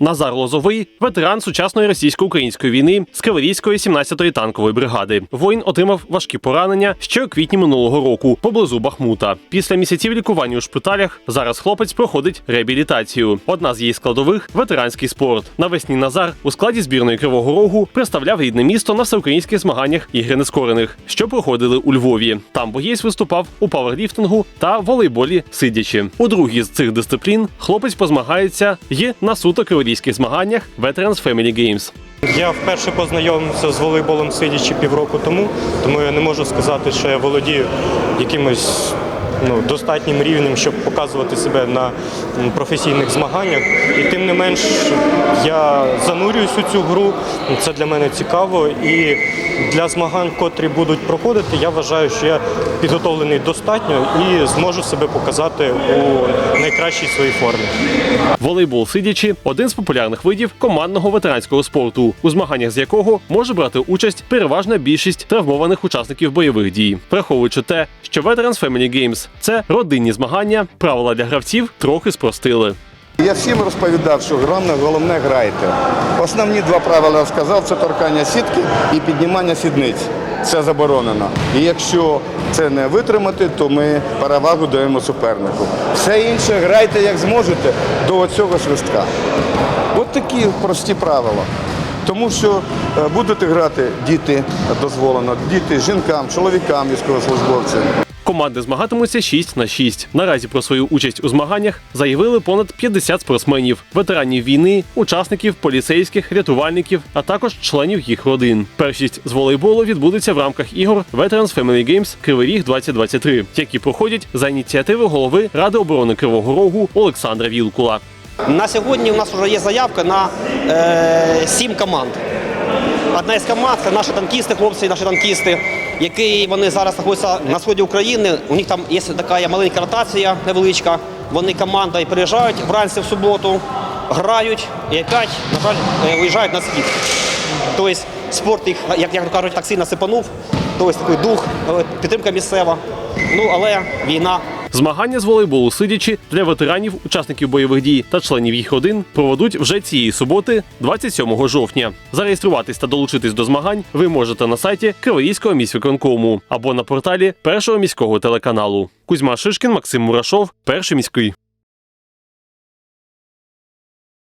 Назар Лозовий ветеран сучасної російсько-української війни з Кавалійської 17-ї танкової бригади. Воїн отримав важкі поранення ще у квітні минулого року поблизу Бахмута. Після місяців лікування у шпиталях зараз хлопець проходить реабілітацію. Одна з її складових ветеранський спорт. Навесні Назар у складі збірної Кривого Рогу представляв рідне місто на всеукраїнських змаганнях ігри нескорених, що проходили у Львові. Там боєць виступав у паверліфтингу та волейболі сидячи. У другій з цих дисциплін хлопець позмагається й на суто кавалійських змаганнях Veterans Family Games. Я вперше познайомився з волейболом сидячи півроку тому, тому я не можу сказати, що я володію якимось ну, достатнім рівнем, щоб показувати себе на професійних змаганнях. І тим не менш я занурююсь у цю гру. Це для мене цікаво. І для змагань, котрі будуть проходити, я вважаю, що я підготовлений достатньо і зможу себе показати у найкращій своїй формі. Волейбол сидячи один з популярних видів командного ветеранського спорту, у змаганнях з якого може брати участь переважна більшість травмованих учасників бойових дій, враховуючи те, що Veterans Family Games – це родинні змагання, правила для гравців трохи спростили. Я всім розповідав, що головне, грайте. Основні два правила я сказав це торкання сітки і піднімання сідниць. Це заборонено. І якщо це не витримати, то ми перевагу даємо супернику. Все інше грайте як зможете до цього свистка. От такі прості правила. Тому що е, будуть грати діти дозволено, діти жінкам, чоловікам, військовослужбовцям. Команди змагатимуться 6 на 6. Наразі про свою участь у змаганнях заявили понад 50 спортсменів, ветеранів війни, учасників, поліцейських, рятувальників, а також членів їх родин. Першість з волейболу відбудеться в рамках ігор Veterans Family Games Кривий Ріг 2023, які проходять за ініціативи голови Ради оборони Кривого Рогу Олександра Вілкула. На сьогодні у нас вже є заявка на е, сім команд. Одна із команд це наші танкісти, хлопці, наші танкісти, які вони зараз знаходяться на сході України. У них там є така маленька ротація невеличка. Вони командою приїжджають вранці в суботу, грають і опять, на жаль, е, виїжджають на схід. Тобто спорт їх, як, як кажуть, так сильно сипанув. Тобто такий дух, е, підтримка місцева. Ну але війна Змагання з волейболу сидячи для ветеранів, учасників бойових дій та членів їх родин проведуть вже цієї суботи, 27 жовтня. Зареєструватись та долучитись до змагань ви можете на сайті Кривоїського міськвиконкому або на порталі першого міського телеканалу. Кузьма Шишкін, Максим Мурашов, перший міський.